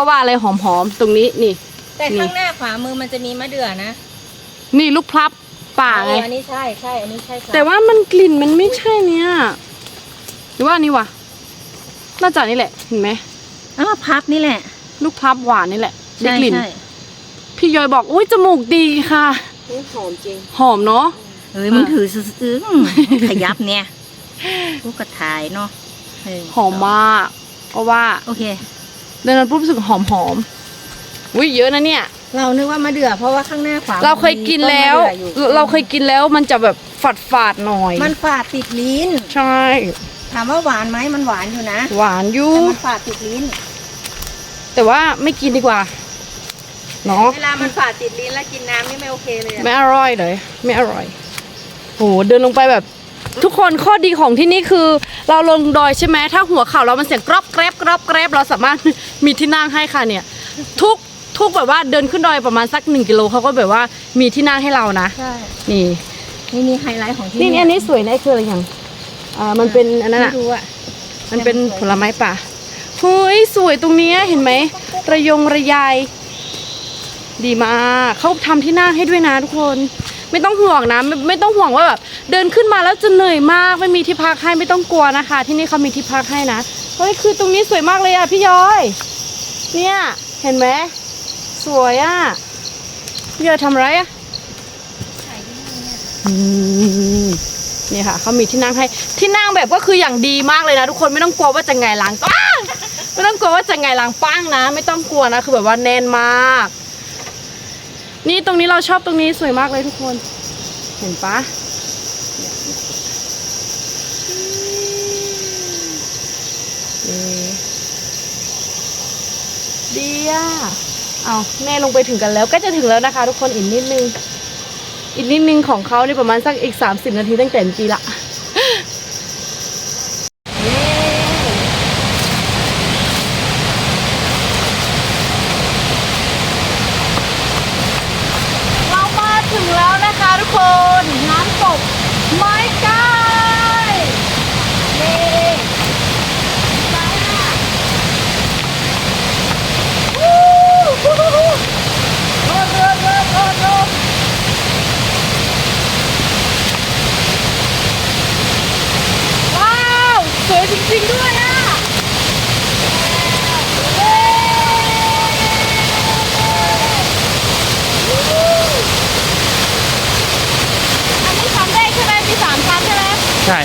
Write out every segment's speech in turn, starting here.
ก็ว่าอะไรหอมๆตรงนี้นี่ แต่ข้างหน้าขวามือมันจะมีมะเดื่อนะนี่ลูกพลับป่าไงอันนี้ใช่ใช่อันนี้ใช่แต่ว่ามันกลิ่นมันไม่ใช่เนี่ยหรือว่านี่วะน่าจะนี่แหละเห็นไหมอ้าวพับนี่แหละลูกพลับหวานนี่แหละใช่กลิ่น ใชพี่ยอยบอกอุ้ยจมูกดีค่ะหอมจริง หอมเนาะเฮ้ยมึงถือซึ้งขยับเนี่ยกูกระถายเนาะหอมมากก็ว่า โอเค เดินมาปุ๊บรู้สึกหอมหอมอุ้ยเยอะนะเนี่ย เรานึกว่ามะเดื่อเพราะว่าข้างหน้าขวาเราเคยกินแล้ว เราเคยกินแล้วมันจะแบบฝาดฝาดหน่อย มันฝาดติดลิ้น ใช่ ถามว่าหวานไหมมันหวานอยู่นะ หวานอยู่แต่มันฝาดติดลิ้น แต่ว่าไม่กินดีกว่าเนาะเวลามันฝาดติดลิ้นแล้วกินน้ำนี่ไม่โอเคเลยไม่อร่อยเลย ไม่อร่อยโหเดินลงไปแบบ ทุกคนข้อดีของที่นี่คือ เราลงดอยใช่ไหมถ้าหัวเข่าเรามันเสียงกรอบแกรบกรอบแกรบเราสามารถมีที่นั่งให้ค่ะเนี่ย ทุกทุกแบบว่าเดินขึ้นดอยประมาณสักหนึ่งกิโลเขาก็แบบว่ามีที่นั่งให้เรานะใช่นี่นี่นี่ไฮไลท์ของที่นี่อันนี้สวยนะคืออะไรอย่างอ่ามันเป็นอันนั้นอะมันเป็นผลไม้ป่าเฮ้ยสวยตรงนี้เห็นไหมระยงระยาย ดีมากเขาทำที่นั่งให้ด้วยนะทุกคน ไม่ต้องห่วงนะไม่ไม่ต้องห่วงว่าแบบเดินขึ้นมาแล้วจะเหนื่อยมาก ไม่มีที่พักให้ไม่ต้องกลัวนะคะ ที่นี่เขามีที่พักให้นะเฮ้ยคือตรงนี้สวยมากเลยอะพี่ย้อย เนี่ยเห็นไหมสวยอะพี่ย้อยทำไรอะนี่ค่ะเขามีที่นั่งให้ที่นั่งแบบก็คืออย่างดีมากเลยนะ ทุกคนไม่ต้องกลัวว่าจะไงหลังก็ไม่ต้องกลัวว่าจะไงหลังปั้งนะ ไม่ต้องกลัวนะคือแบบว่าแน่นมาก นี่ตรงนี้เราชอบตรงนี้สวยมากเลยทุกคน เห็นปะดีอะเอาแม่ลงไปถึงกันแล้วก็จะถึงแล้วนะคะ ทุกคนอีกนิดนึง อีกนิดนึงของเขาในประมาณสักอีก 30 นาทีตั้งแต่จีละ จริงด้วยอะอันนี้สองได้ใช่ไหมมีสามชั้นใช่ไหมใช่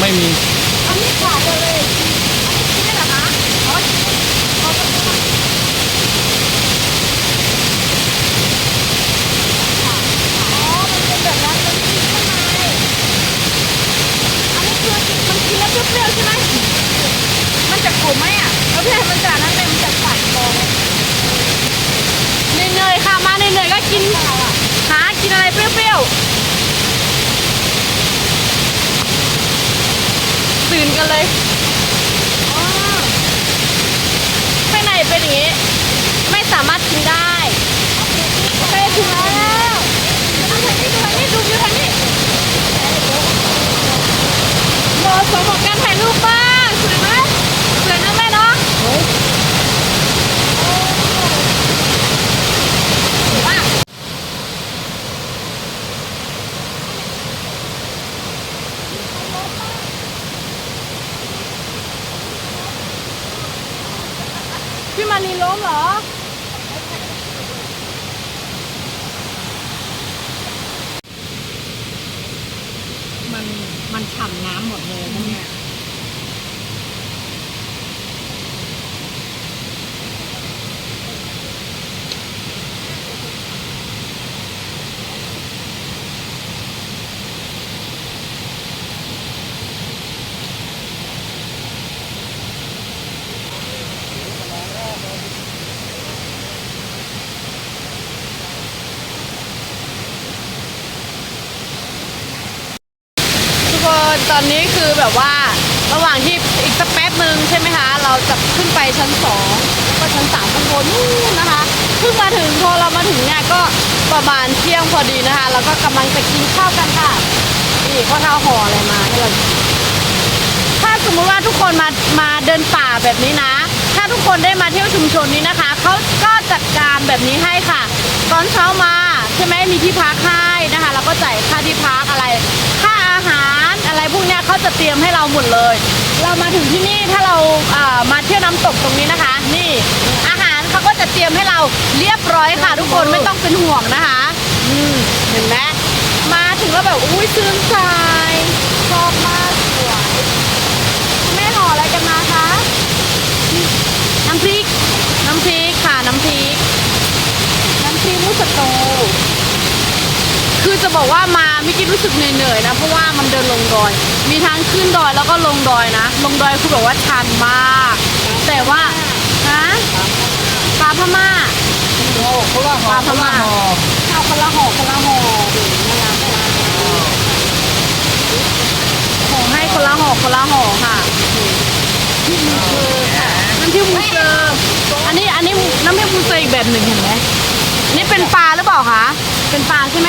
ไม่มี อันนี้ขาดเลย กันเลยข้างในเป็นอย่างนี้ ไม่สามารถกินได้ไปถึงแล้วทางนี้ดูทางนี้ดูวิวทางนี้เหมาะสอกการถ่ายรูปบ้างสวยไหม มันมันฉ่ำน้ำหมดเลยพวกเนี้ย อนนี้คือแบบว่าระหว่างที่อีกสักแป๊บหนึ่งใช่ไหมคะเราจะขึ้นไปชั้นสองแล้วก็ชั้นสามข้างบนนู่นนะคะเพิ่งมาถึงพอเรามาถึงเนี่ยก็ประมาณเที่ยงพอดีนะคะ แล้วก็กำลังจะกินข้าวกันค่ะนี่พ่อเท้าห่ออะไรมาให้เราถ้าสมมุติว่าทุกคนมามาเดินป่าแบบนี้นะ ถ้าทุกคนได้มาเที่ยวชุมชนนี้นะคะเขาก็จัดการแบบนี้ให้ค่ะ ตอนเช้ามา ช่ไหมมีที่พักให้นะคะแล้วก็จ่ายค่าที่พักอะไร ค่าอาหารอะไรพวกเนี้ยเขาจะเตรียมให้เราหมดเลย เรามาถึงที่นี่ถ้าเราอ่ามาเที่ยวน้ำตกตรงนี้นะคะ นี่อาหารเขาก็จะเตรียมให้เราเรียบร้อยค่ะ ทุกคนไม่ต้องเป็นห่วงนะคะอืมเห็นไหมมาถึงแล้วแบบอุ้ยซื่นใจชอบมากสวยแม่ห่ออะไรกันมาคะน้ำพริก น้ำพริกค่ะน้ำพริกน้ำพริกมุสโต คือจะบอกว่ามาไมิกี้รู้สึกเหนื่อยๆนะ เพราะว่ามันเดินลงดอย มีทั้งขึ้นดอยแล้วก็ลงดอยนะ ลงดอยคือแบบว่าชันมาก แต่ว่าฮะปลาพม่าโอ้คนละหอปลาพม่าข้าวคนละห่อคนละห่อน่ารักมให้คนละห่อคนละห่อค่ะที่มูเซอร์ค่ะน้ำพริกมูเซอร์อันนี้อันนี้น้ำพริกมูเซอร์อีกแบบหนึ่งเห็นไหมนี่เป็นปลาหรือเปล่าคะเป็นปลาใช่ไหม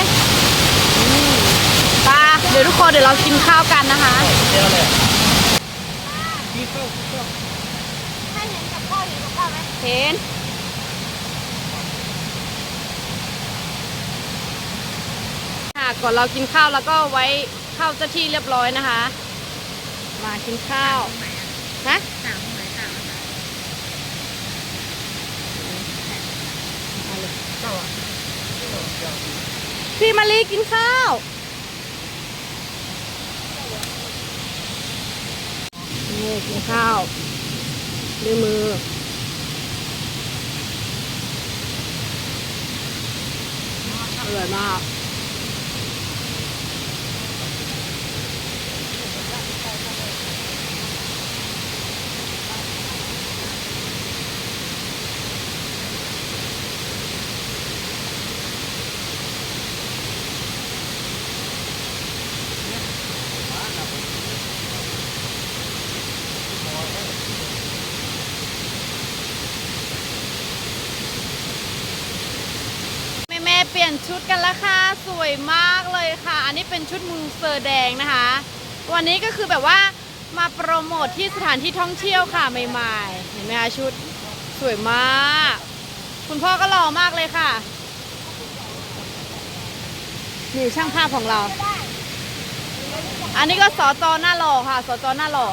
เดี๋ยวทุกคนเดี๋ยวเรากินข้าวกันนะคะเดียวเลยพี่เข้าพี่เข้าเห็นค่ะก่อนเรากินข้าวแล้วก็ไว้เข้าเจ้าที่เรียบร้อยนะคะ มากินข้าวฮะพี่มาลีกินข้าว ให้กินข้าวด้วยมือ อร่อยมาก ลี่ยนชุดกันแล้วค่ะ สวยมากเลยค่ะ อันนี้เป็นชุดมูเซอร์แดงนะคะ วันนี้ก็คือแบบว่ามาโปรโมทที่สถานที่ท่องเที่ยวค่ะใหม่ๆ เห็นไหมคะชุดสวยมาก คุณพ่อก็หล่อมากเลยค่ะ นี่ช่างภาพของเรา อันนี้ก็สอจอหน้าหล่อค่ะ สอจอหน้าหล่อ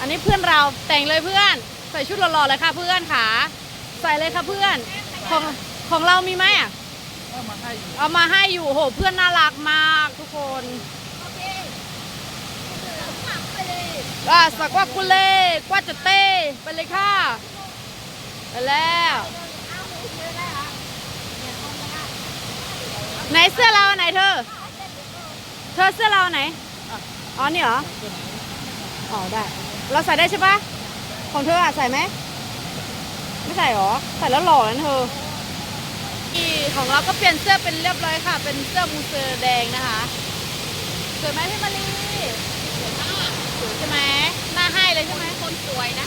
อันนี้เพื่อนเราแต่งเลยเพื่อน ใส่ชุดหล่อๆเลยค่ะเพื่อนค่ะ ใส่เลยค่ะเพื่อนของ ของเรามีไหมอะเอามาให้อยู่เอามาให้อยู่โหเพื่อนน่ารักมากทุกคนว่าสักว่ากุเล่กว่าจะเต้ไปเลยค่ะ ไปแล้วไหนเสื้อเราอันไหนเธอ เธอเสื้อเราอันไหน อ๋อนี่เหรอ อ๋อได้ เราใส่ได้ใช่ปะของเธออะใส่ไหม ไม่ใส่หรอ ใส่แล้วหล่อนะเธอ ที่ของเราก็เปลี่ยนเสื้อเป็นเรียบร้อยค่ะ เป็นเสื้อมูเซอร์แดงนะคะสวยไหมพี่มารีสวยมากสวยใช่ไหมหน้าให้เลยใช่ไหมคนสวยนะ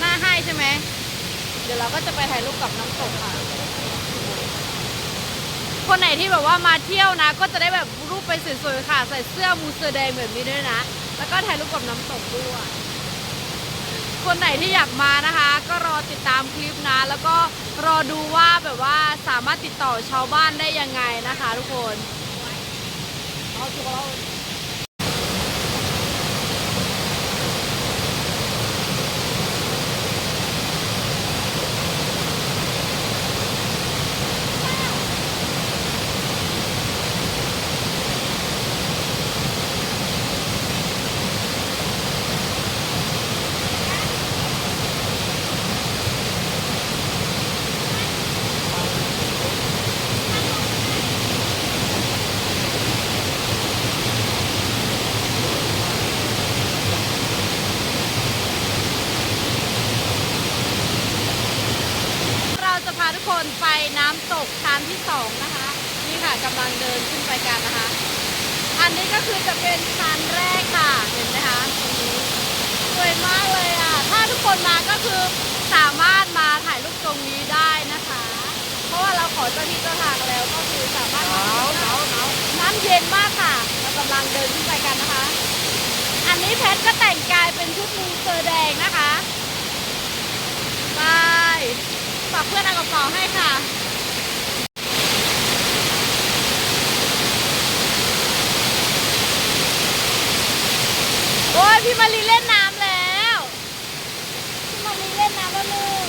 หน้าให้ใช่ไหมเดี๋ยวเราก็จะไปถ่ายรูปกับน้ำตกค่ะ คนไหนที่แบบว่ามาเที่ยวนะ ก็จะได้แบบรูปไปสวยๆค่ะ ใส่เสื้อมูเซอร์แดงแบบนี้ด้วยนะ แล้วก็ถ่ายรูปกับน้ำตกด้วย คนไหนที่อยากมานะคะ ก็รอติดตามคลิปนะ แล้วก็รอดูว่าแบบว่าสามารถติดต่อชาวบ้านได้ยังไงนะคะ ทุกคนเอาจุ กเรากำลังเดินขึ้นไปกันนะคะ อันนี้ก็คือจะเป็นชั้นแรกค่ะ เห็นไหมคะตรงนี้สวยมากเลยอะ ถ้าทุกคนมาก็คือสามารถมาถ่ายรูปตรงนี้ได้นะคะ เพราะว่าเราขอเจ้าที่เจ้าทางแล้วก็คือสามารถมาน้ำเย็นมากค่ะ เรากำลังเดินขึ้นไปกันนะคะ อันนี้แพทก็แต่งกายเป็นชุดมูเซอร์แดงนะคะไปฝากเพื่อนเอากระเป๋าให้ค่ะ โอ้ยพี่ มารีเล่นน้ำแล้วพี่มารีเล่นน้ำแล้วหนึ่ง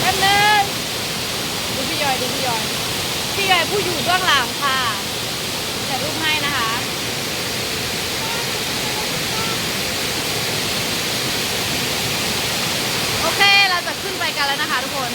แป๊บนึงดูพี่ยอยดูพี่ยอย พี่ยอยผู้อยู่เบื้องหลังค่ะแต่รูปให้นะคะโอเคเราจะ ขึ้นไปกันแล้วนะคะทุกคน